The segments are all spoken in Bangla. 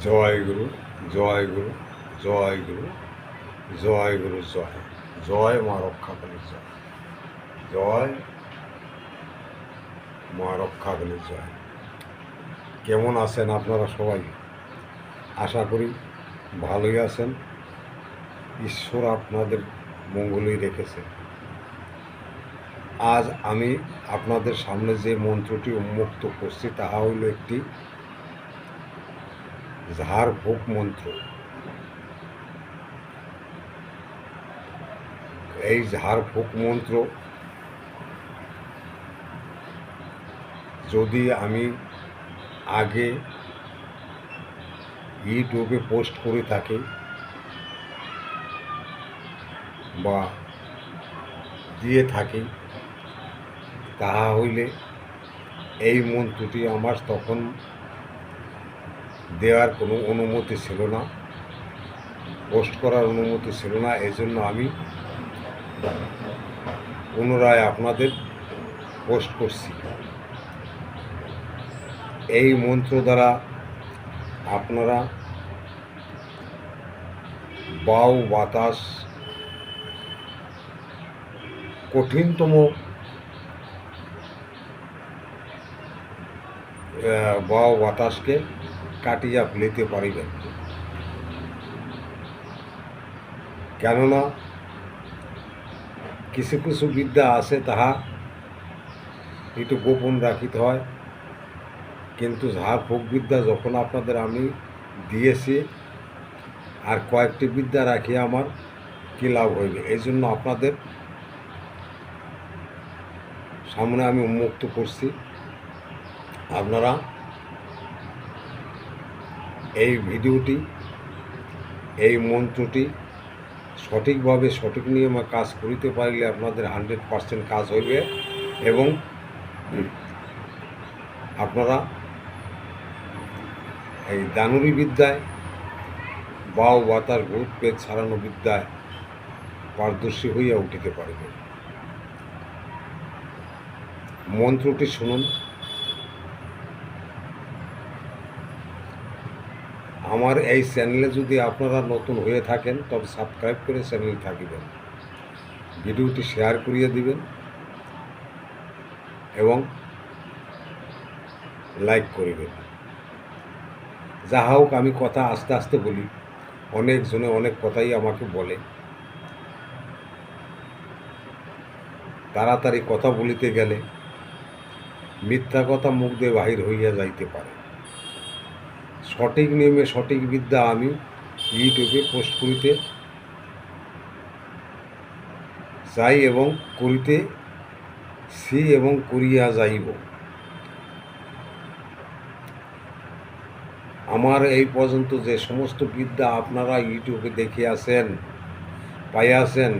জয় গুরু জয় গুরু জয় গুরু জয় গুরু, জয়। জয় মা রক্ষাকালী জয়। জয় মা রক্ষাকালী জয়। কেমন আছেন আপনারা সবাই? আশা করি ভালোই আছেন। ঈশ্বর আপনাদের মঙ্গলই রেখেছে আজ আমি আপনাদের সামনে যে মন্ত্রটি উন্মুক্ত করছি, তাহা হইল একটি ঝাড়ফুঁক মন্ত্র। এই ঝাড়ফুঁক মন্ত্র যদি আমি আগে ইউটিউবে পোস্ট করে থাকি বা দিয়ে থাকি, তাহা হইলে এই মন্ত্রটি আমার তখন দেওয়ার কোনো অনুমতি ছিল না, পোস্ট করার অনুমতি ছিল না, এই জন্য আমি পুনরায় আপনাদের পোস্ট করছি। এই মন্ত্র দ্বারা আপনারা বাউ বাতাস কঠিনতম বাউ বাতাসকে কাটিয়া ফেলিতে পারিবেন। কেননা কিছু কিছু বিদ্যা আছে তাহা একটু গোপন রাখিতে হয়, কিন্তু ঝাড়ফুঁক বিদ্যা যখন আপনাদের আমি দিয়েছি, আর কয়েকটি বিদ্যা রাখি আমার কী লাভ হইবে? এই জন্য আপনাদের সামনে আমি উন্মুক্ত করছি। আপনারা এই ভিডিওটি, এই মন্ত্রটি সঠিকভাবে সঠিক নিয়মে কাজ করিতে পারলে আপনাদের হান্ড্রেড পার্সেন্ট কাজ হইবে এবং আপনারা এই দানুরি বিদ্যায় বাউ বাতার ভূত পেট ছাড়ানো বিদ্যায় পারদর্শী হইয়া উঠিতে পারবে। মন্ত্রটি শুনুন। আমার এই চ্যানেলে যদি আপনারা নতুন হয়ে থাকেন, তবে সাবস্ক্রাইব করে চ্যানেল থাকিবেন। ভিডিওটি শেয়ার করিয়ে দিবেন এবং লাইক করিবেন। যা হোক, আমি কথা আস্তে আস্তে বলি। অনেকজনে অনেক কথাই আমাকে বলে। তাড়াতাড়ি কথা বলিতে গেলে মিথ্যা কথা মুখ দিয়ে বাহির হইয়া যাইতে পারে। সঠিক নিয়মে সঠিক বিদ্যা আমি ইউটিউবে পোস্ট করিতে চাই এবং করিতে, সি এবং করিয়া যাইব। আমার এই পর্যন্ত যে সমস্ত বিদ্যা আপনারা ইউটিউবে দেখিয়াছেন, পাইয়াছেন,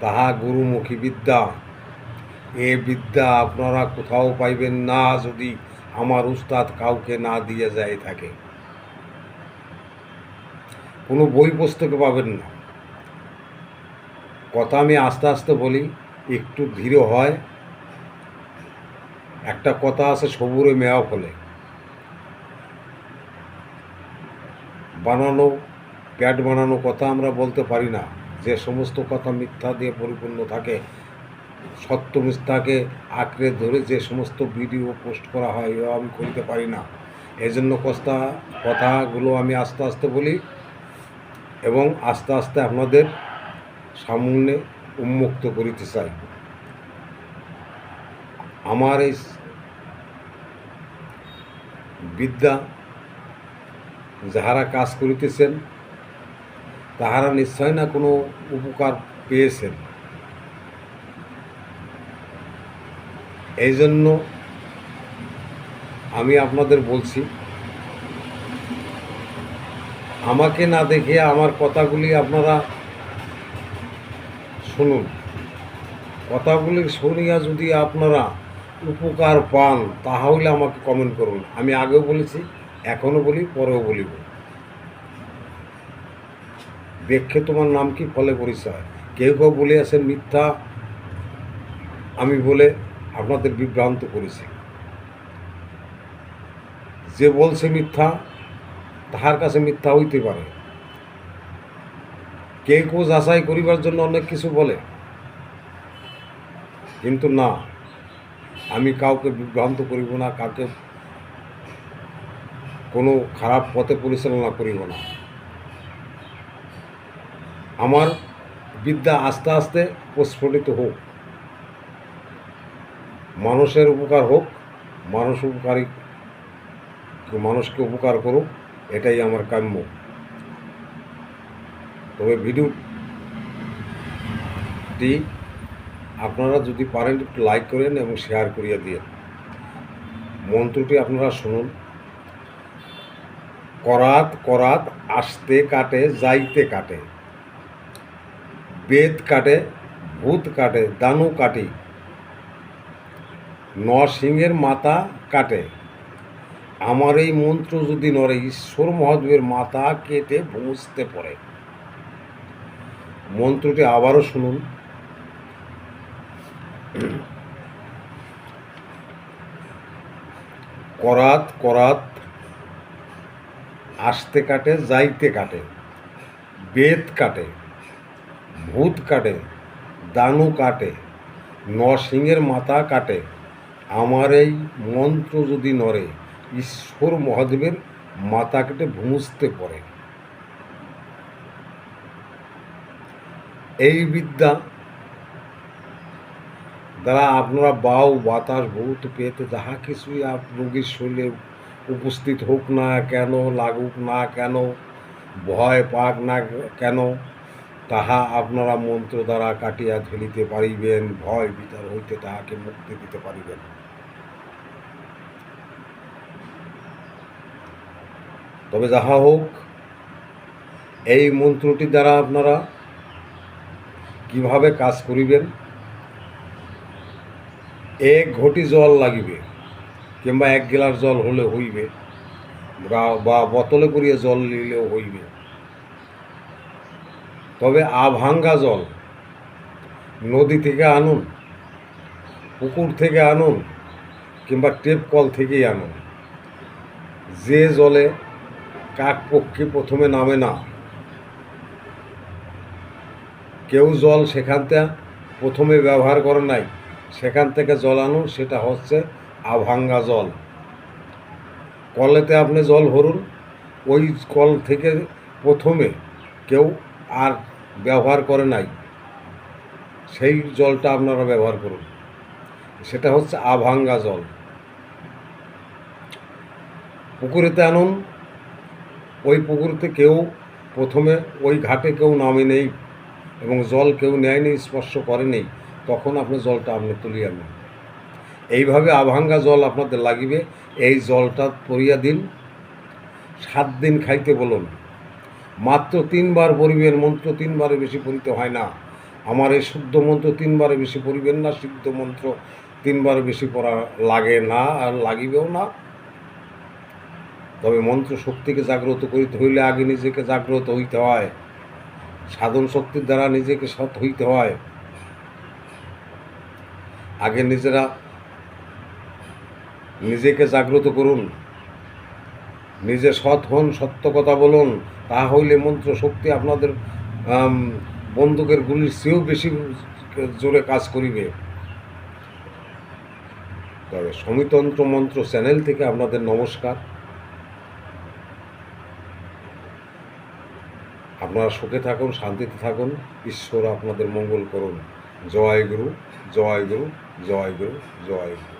তাহা গুরুমুখী বিদ্যা। এ বিদ্যা আপনারা কোথাও পাইবেন না, যদি আমার উস্তাদ কাউকে না দিয়ে যায় থাকে। কোনো বই পুস্তকে পাবেন না। কথা আমি আস্তে আস্তে বলি, একটু ধীর হয়। একটা কথা আছে সবুরে মেয়া ফলে। বানানো প্যাড বানানো কথা আমরা বলতে পারি না। যে সমস্ত কথা মিথ্যা দিয়ে পরিপূর্ণ থাকে সত্য মিথ্যাকে আঁকড়ে ধরে যে সমস্ত ভিডিও পোস্ট করা হয়, এও আমি করিতে পারি না। এই জন্য কথা কথাগুলো আমি আস্তে আস্তে বলি এবং আস্তে আস্তে আপনাদের সামনে উন্মুক্ত করিতে চাই। আমার এই বিদ্যা যাহারা কাজ করিতেছেন, তাহারা নিশ্চয় না কোনো উপকার পেয়েছেন। এই জন্য আমি আপনাদের বলছি, আমাকে না দেখে আমার কথাগুলি আপনারা শুনুন। কথাগুলি শুনিয়া যদি আপনারা উপকার পান, তাহলে আমাকে কমেন্ট করুন। আমি আগেও বলেছি, এখনও বলি, পরেও বলিব দেখে তোমার নাম কি? ফলে পরিচয়। কেউ কেউ বলে মিথ্যা। আমি বলে আপনাদের বিভ্রান্ত করেছি। যে বলছে মিথ্যা, তাহার কাছে মিথ্যা হইতে পারে। কে কেউ যাচাই করিবার জন্য অনেক কিছু বলে। কিন্তু না, আমি কাউকে বিভ্রান্ত করিব না, কাউকে কোনো খারাপ পথে পরিচালনা করিব না। আমার বিদ্যা আস্তে আস্তে প্রস্ফুটিত হোক। মানুষের উপকার হোক, মানুষ উপকারী, মানুষকে উপকার করুক, এটাই আমার কাম্য। তবে ভিডিওটি আপনারা যদি পারেন একটু লাইক করেন এবং শেয়ার করিয়ে দিয়ে মন্ত্রটি আপনারা শুনুন। করাত করাত, আসতে কাটে, যাইতে কাটে। বেদ কাটে, ভূত কাটে, দানু কাটি। নরসিংহের মাথা কাটে। আমার এই মন্ত্র যদি নরে ঈশ্বর মহাদেবের মাথা কেটে বুঝতে পড়ে। মন্ত্রটি আবারও শুনুন। করাত করাত, আসতে কাটে, যাইতে কাটে। বেদ কাটে, ভূত কাটে, দানু কাটে, নরসিংহের মাথা কাটে। আমার এই মন্ত্র যদি নরে ঈশ্বর মহাদেবের মাথা কেটে ভুমুজতে পড়ে। এই বিদ্যা দ্বারা আপনারা বাউ, বাতাস, ভূত পেতে যাহা কিছুই আপ, রোগীর শরীরে উপস্থিত হোক না কেন, লাগুক না কেন, ভয় পাক না কেন তাহা আপনারা মন্ত্র দ্বারা কাটিয়া ফেলিতে পারিবেন, ভয় বিতার হইতে তাহাকে মুক্তি দিতে পারিবেন। তবে যাহা হোক, এই মন্ত্রটি দ্বারা আপনারা কীভাবে কাজ করিবেন? এক ঘটি জল লাগিবে, কিংবা এক গ্লাস জল হলে হইবে, বা বোতলে করিয়া জল নিলেও হইবে। তবে আভাঙ্গা জল। নদী থেকে আনুন, পুকুর থেকে আনুন, কিংবা টেপ কল থেকেই আনুন। যে জলে কাক পক্ষী প্রথমে নামে না, কেউ জল সেখান প্রথমে ব্যবহার করে নাই, সেখান থেকে জল আনুন, সেটা হচ্ছে আভাঙ্গা জল। কলেতে আপনি জল ভরুন, ওই কল থেকে প্রথমে কেউ আর ব্যবহার করে নাই, সেই জলটা আপনারা ব্যবহার করুন। সেটা হচ্ছে আভাঙ্গা জল। পুকুরেতে আনুন, ওই পুকুরেতে কেউ প্রথমে ওই ঘাটে কেউ নামে নেই এবং জল কেউ নেয়নি স্পর্শ করেনি তখন আপনি জলটা আপনি তুলিয়ে আনুন। এইভাবে আভাঙ্গা জল আপনাদের লাগিবে। এই জলটা পরিয়া দিন, সাত দিন খাইতে বলুন। মাত্র তিনবার পড়িবেন, মন্ত্র তিনবারে বেশি পড়িতে হয় না। আমার এই শুদ্ধ মন্ত্র তিনবারে বেশি পড়িবেন না, সিদ্ধ মন্ত্র তিনবারে বেশি পড়া লাগে না আর লাগিবেও না। তবে মন্ত্র শক্তিকে জাগ্রত করিতে হইলে আগে নিজেকে জাগ্রত হইতে হয়। সাধন শক্তির দ্বারা নিজেকে সৎ হইতে হয়। আগে নিজেরা নিজেকে জাগ্রত করুন। নিজে সৎ হন, সত্য কথা বলুন, তা হইলে মন্ত্র শক্তি আপনাদের বন্দুকের গুলির চেয়েও বেশি জোরে কাজ করিবে। তবে সমিতন্ত্র মন্ত্র চ্যানেল থেকে আপনাদের নমস্কার। আপনারা সুখে থাকুন, শান্তিতে থাকুন, ঈশ্বর আপনাদের মঙ্গল করুন। জয় গুরু জয় গুরু জয় গুরু জয় গুরু।